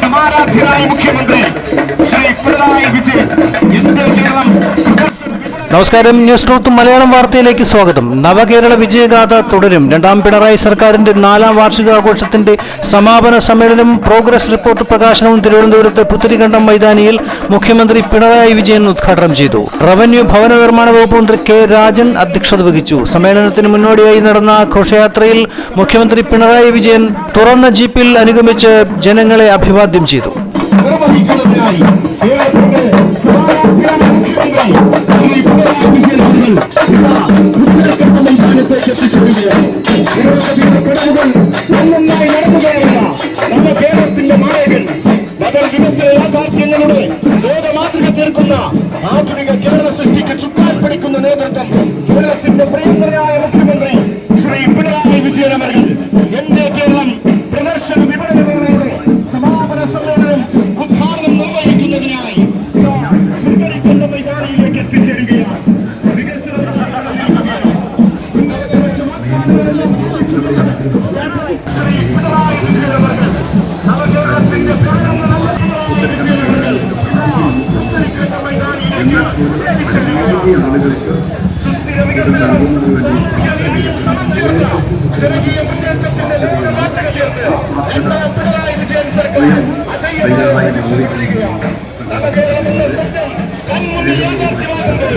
സമാരാധ്യനായ മുഖ്യമന്ത്രി ശ്രീ പിണറായി വിജയൻ. ഇന്ത്യ കേരളം നമസ്കാരം. News truth Malayalam വാർത്തയിലേക്ക് സ്വാഗതം. നവകേരള വിജയഗാഥ തുടരും. രണ്ടാം പിണറായി സർക്കാരിന്റെ നാലാം വാർഷികാഘോഷത്തിന്റെ സമാപന സമ്മേളനം പ്രോഗ്രസ് റിപ്പോർട്ട് പ്രകാശനവും തിരുവനന്തപുരത്ത് പുത്തരിക്കണ്ടം മൈതാനിയിൽ മുഖ്യമന്ത്രി പിണറായി വിജയൻ ഉദ്ഘാടനം ചെയ്തു. റവന്യൂ ഭവന നിർമ്മാണ വകുപ്പ് മന്ത്രി കെ രാജൻ അധ്യക്ഷത വഹിച്ചു. സമ്മേളനത്തിന് മുന്നോടിയായി നടന്ന ഘോഷയാത്രയിൽ മുഖ്യമന്ത്രി പിണറായി വിജയൻ തുറന്ന ജീപ്പിൽ അനുഗമിച്ച് ജനങ്ങളെ അഭിവാദ്യം ചെയ്തു. the എത്തിച്ചേരുകയാണ് സുസ്ഥിര വികസനവും സാമൂഹ്യ നീതിയും സമം ചേർന്ന ജനകീയ മുന്നേറ്റത്തിന്റെ ലോക തീർത്ത് രണ്ടാം പിണറായി വിജയൻ സർക്കാർ അജയ്യമായി മുന്നേറിക്കൊണ്ടിരിക്കുകയാണ് നവകേരളം എന്ന ശബ്ദം കൺമുന്നിൽ യാഥാർത്ഥ്യമാകുമ്പോൾ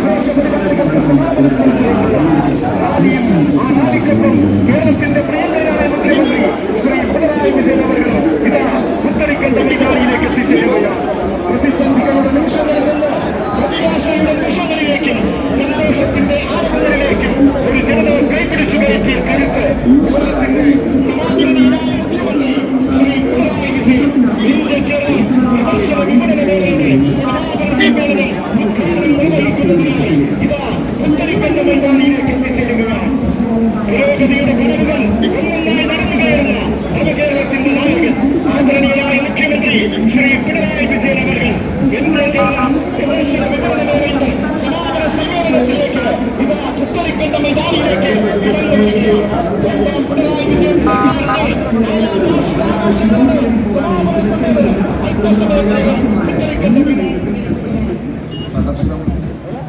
ആഘോഷപരിപാടികൾക്ക് സമാപനം കുറിച്ചിരിക്കുകയാണ് ആദ്യം ആ റാലിക്കൊപ്പം കേരളത്തിന്റെ പ്രിയങ്കരായ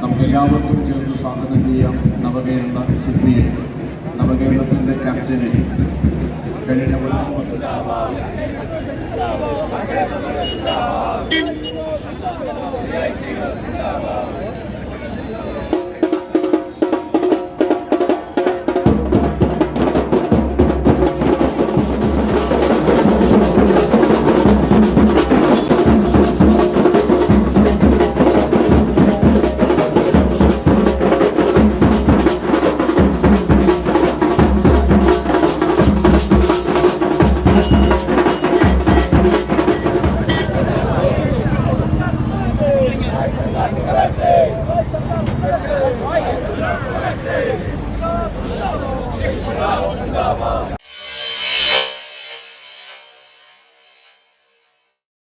നമുക്ക് എല്ലാവർക്കും ചേർന്ന് സ്വാഗതം ചെയ്യാം. നവകേരള സിദ്ധിയെ നവകേരളത്തിന്റെ ക്യാപ്റ്റനെ കഴിഞ്ഞ Cavalo.